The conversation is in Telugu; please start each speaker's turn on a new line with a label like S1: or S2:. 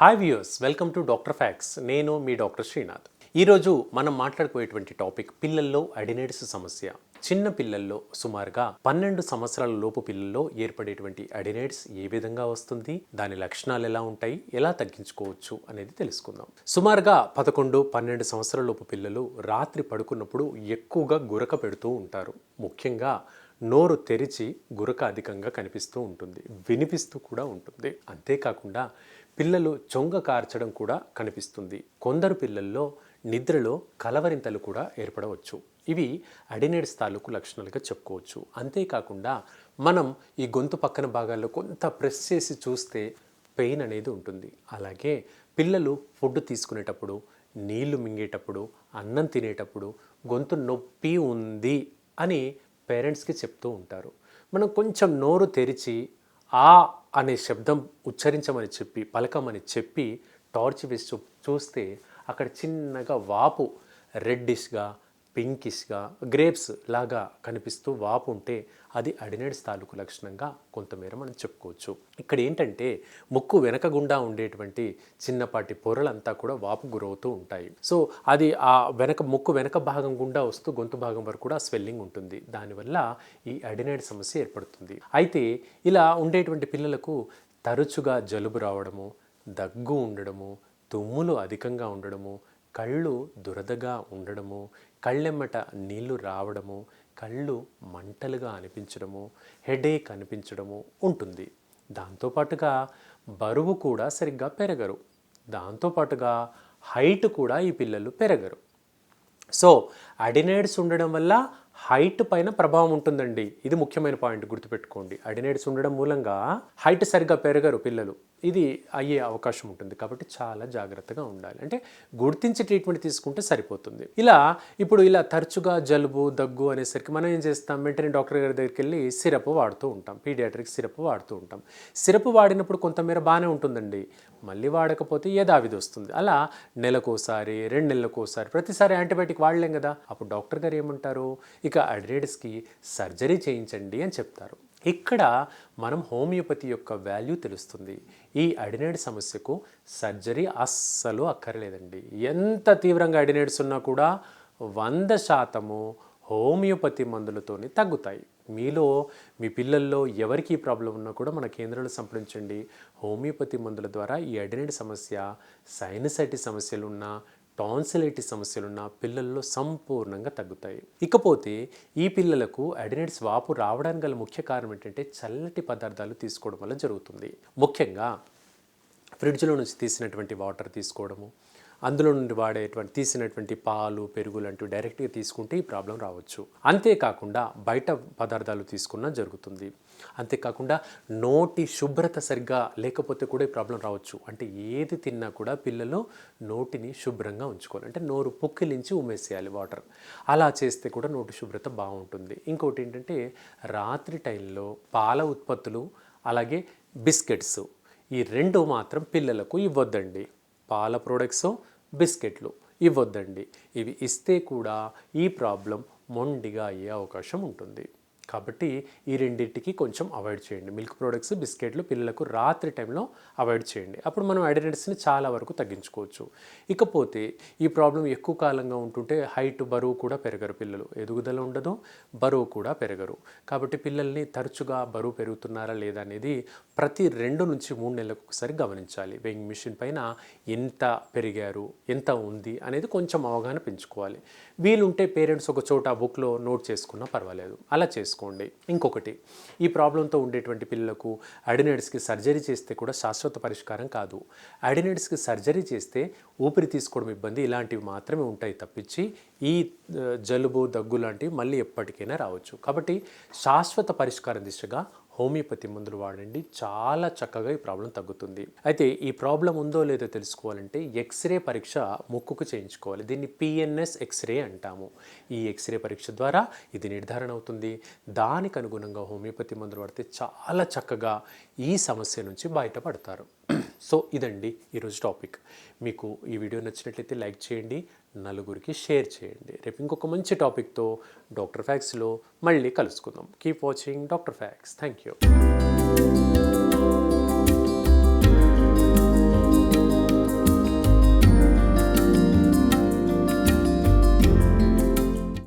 S1: Hi viewers welcome to doctor facts నేను మీ డాక్టర్ శ్రీనాథ్ ఈరోజు మనం మాట్లాడుకునేటువంటి టాపిక్ పిల్లల్లో అడినైడ్స్ సమస్య. చిన్న పిల్లల్లో సుమారుగా పన్నెండు సంవత్సరాల లోపు పిల్లల్లో ఏర్పడేటువంటి అడినైడ్స్ ఏ విధంగా వస్తుంది? దాని లక్షణాలు ఎలా ఉంటాయి? ఎలా తగ్గించుకోవచ్చు? అనేది తెలుసుకుందాం. సుమారుగా పదకొండు పన్నెండు సంవత్సరాల లోపు పిల్లలు రాత్రి పడుకున్నప్పుడు ఎక్కువగా గురక పెడుతూ ఉంటారు. ముఖ్యంగా నోరు తెరిచి గురక అధికంగా కనిపిస్తూ ఉంటుంది. వినిపిస్తూ కూడా ఉంటుంది. అంతేకాకుండా పిల్లలు చొంగ కార్చడం కూడా కనిపిస్తుంది. కొందరు పిల్లల్లో నిద్రలో కలవరింతలు కూడా ఏర్పడవచ్చు. ఇవి అడినేడ్స్ తాలూకు లక్షణాలుగా చెప్పుకోవచ్చు. అంతేకాకుండా మనం ఈ గొంతు పక్కన భాగాల్లో కొంత ప్రెస్ చేసి చూస్తే పెయిన్ అనేది ఉంటుంది. అలాగే పిల్లలు ఫుడ్ తీసుకునేటప్పుడు నీళ్ళు మింగేటప్పుడు అన్నం తినేటప్పుడు గొంతు నొప్పి ఉంది అని పేరెంట్స్కి చెప్తూ ఉంటారు. మనం కొంచెం నోరు తెరిచి ఆ అనే శబ్దం ఉచ్చరించమని చెప్పి పలకమని చెప్పి టార్చ్ వేసి చూ చూస్తే అక్కడ చిన్నగా వాపు రెడ్డిష్గా పింకిష్గా గ్రేప్స్ లాగా కనిపిస్తూ వాపు ఉంటే అది అడినైడ్స్ తాలూకు లక్షణంగా కొంతమేర మనం చెప్పుకోవచ్చు. ఇక్కడ ఏంటంటే ముక్కు వెనక గుండా ఉండేటువంటి చిన్నపాటి పొరలంతా కూడా వాపు గురవుతూ ఉంటాయి. సో అది ఆ వెనక ముక్కు వెనక భాగం గుండా వస్తూ గొంతు భాగం వరకు కూడా స్వెల్లింగ్ ఉంటుంది. దానివల్ల ఈ అడినైడ్ సమస్య ఏర్పడుతుంది. అయితే ఇలా ఉండేటువంటి పిల్లలకు తరచుగా జలుబు రావడము దగ్గు ఉండడము తుమ్ములు అధికంగా ఉండడము కళ్ళు దురదగా ఉండడము కళ్ళెమ్మట నీళ్ళు రావడము కళ్ళు మంటలుగా అనిపించడము హెడేక్ అనిపించడము ఉంటుంది. దాంతోపాటుగా బరువు కూడా సరిగ్గా పెరగరు. దాంతోపాటుగా హైట్ కూడా ఈ పిల్లలు పెరగరు. సో అడినైడ్స్ ఉండడం వల్ల హైట్ పైన ప్రభావం ఉంటుందండి. ఇది ముఖ్యమైన పాయింట్ గుర్తుపెట్టుకోండి. అడినైడ్స్ ఉండడం మూలంగా హైట్ సరిగ్గా పెరగరు పిల్లలు. ఇది అయ్యే అవకాశం ఉంటుంది. కాబట్టి చాలా జాగ్రత్తగా ఉండాలి. అంటే గుర్తించి ట్రీట్మెంట్ తీసుకుంటే సరిపోతుంది. ఇలా ఇప్పుడు ఇలా తరచుగా జలుబు దగ్గు అనేసరికి మనం ఏం చేస్తాం? వెంటనే డాక్టర్ గారి దగ్గరికి వెళ్ళి సిరప్ వాడుతూ ఉంటాం. పీడియాట్రిక్ సిరప్ వాడుతూ ఉంటాం. సిరప్ వాడినప్పుడు కొంతమేర బాగానే ఉంటుందండి. మళ్ళీ వాడకపోతే యథావిధి వస్తుంది. అలా నెలకోసారి రెండు నెలలకోసారి ప్రతిసారి యాంటీబయాటిక్ వాడలేం కదా? అప్పుడు డాక్టర్ గారు ఏమంటారు? ఇక అడ్రేడ్స్కి సర్జరీ చేయించండి అని చెప్తారు. ఇక్కడ మనం హోమియోపతి యొక్క వాల్యూ తెలుస్తుంది. ఈ అడినైడ్ సమస్యకు సర్జరీ అస్సలు అక్కర్లేదండి. ఎంత తీవ్రంగా అడినైడ్స్ ఉన్నా కూడా వంద శాతము హోమియోపతి మందులతోనే తగ్గుతాయి. మీలో మీ పిల్లల్లో ఎవరికి ఈ ప్రాబ్లం ఉన్నా కూడా మన కేంద్రాలు సంప్రదించండి. హోమియోపతి మందుల ద్వారా ఈ అడినైడ్ సమస్య సైనసైటిస్ సమస్యలు ఉన్నా టాన్సిలైటిస్ సమస్యలున్న పిల్లల్లో సంపూర్ణంగా తగ్గుతాయి. ఇకపోతే ఈ పిల్లలకు అడినైడ్స్ వాపు రావడానికి గల ముఖ్య కారణం ఏంటంటే చల్లటి పదార్థాలు తీసుకోవడం వల్ల జరుగుతుంది. ముఖ్యంగా ఫ్రిడ్జ్లో నుంచి తీసినటువంటి వాటర్ తీసుకోవడము అందులో నుండి వాడేటువంటి తీసినటువంటి పాలు పెరుగు లాంటివి డైరెక్ట్గా తీసుకుంటే ఈ ప్రాబ్లం రావచ్చు. అంతేకాకుండా బయట పదార్థాలు తీసుకున్నా జరుగుతుంది. అంతేకాకుండా నోటి శుభ్రత సరిగ్గా లేకపోతే కూడా ఈ ప్రాబ్లం రావచ్చు. అంటే ఏది తిన్నా కూడా పిల్లలు నోటిని శుభ్రంగా ఉంచుకోవాలి అంటే నోరు పొక్కిలించి ఉమ్మేసేయాలి వాటర్ అలా చేస్తే కూడా నోటి శుభ్రత బాగుంటుంది. ఇంకోటి ఏంటంటే రాత్రి టైంలో పాల ఉత్పత్తులు అలాగే బిస్కెట్స్ ఈ రెండు మాత్రం పిల్లలకు ఇవ్వద్దండి. పాల ప్రోడక్ట్స్ బిస్కెట్లు ఇవ్వద్దండి. ఇవి ఇస్తే కూడా ఈ ప్రాబ్లం మొండిగా అయ్యే అవకాశం ఉంటుంది. కాబట్టి ఈ రెండింటికి కొంచెం అవాయిడ్ చేయండి. మిల్క్ ప్రోడక్ట్స్ బిస్కెట్లు పిల్లలకు రాత్రి టైంలో అవాయిడ్ చేయండి. అప్పుడు మనం ఐడెంటిటీస్ని చాలా వరకు తగ్గించుకోవచ్చు. ఇకపోతే ఈ ప్రాబ్లం ఎక్కువ కాలంగా ఉంటుంటే హైట్ బరువు కూడా పెరగరు పిల్లలు. ఎదుగుదల ఉండదు బరువు కూడా పెరగరు. కాబట్టి పిల్లల్ని తరచుగా బరువు పెరుగుతున్నారా లేదా అనేది ప్రతి రెండు నుంచి మూడు నెలలకు ఒకసారి గమనించాలి. వెయింగ్ మిషన్ పైన ఎంత పెరిగారు ఎంత ఉంది అనేది కొంచెం అవగాహన పెంచుకోవాలి. వీలుంటే పేరెంట్స్ ఒక చోట బుక్లో నోట్ చేసుకున్నా పర్వాలేదు. అలా చేసుకోండి. ఇంకొకటి ఈ ప్రాబ్లంతో ఉండేటువంటి పిల్లలకు అడినైడ్స్కి సర్జరీ చేస్తే కూడా శాశ్వత పరిష్కారం కాదు. అడినైడ్స్కి సర్జరీ చేస్తే ఊపిరి తీసుకోవడం ఇబ్బంది ఇలాంటివి మాత్రమే ఉంటాయి తప్పించి ఈ జలుబు దగ్గు లాంటివి మళ్ళీ ఎప్పటికైనా రావచ్చు. కాబట్టి శాశ్వత పరిష్కారం దిశగా హోమియోపతి మందులు వాడండి. చాలా చక్కగా ఈ ప్రాబ్లం తగ్గుతుంది. అయితే ఈ ప్రాబ్లం ఉందో లేదో తెలుసుకోవాలంటే ఎక్స్రే పరీక్ష ముక్కుకు చేయించుకోవాలి. దీన్ని పిఎన్ఎస్ ఎక్స్రే అంటాము. ఈ ఎక్స్రే పరీక్ష ద్వారా ఇది నిర్ధారణ అవుతుంది. దానికి అనుగుణంగా హోమియోపతి మందులు వాడితే చాలా చక్కగా ఈ సమస్య నుంచి బయటపడతారు. సో ఇదండి ఈరోజు టాపిక్. మీకు ఈ వీడియో నచ్చినట్లయితే లైక్ చేయండి నలుగురికి షేర్ చేయండి. రేపు ఇంకొక మంచి టాపిక్తో డాక్టర్ ఫ్యాక్స్లో మళ్ళీ కలుసుకుందాం. Keep watching doctor facts. Thank you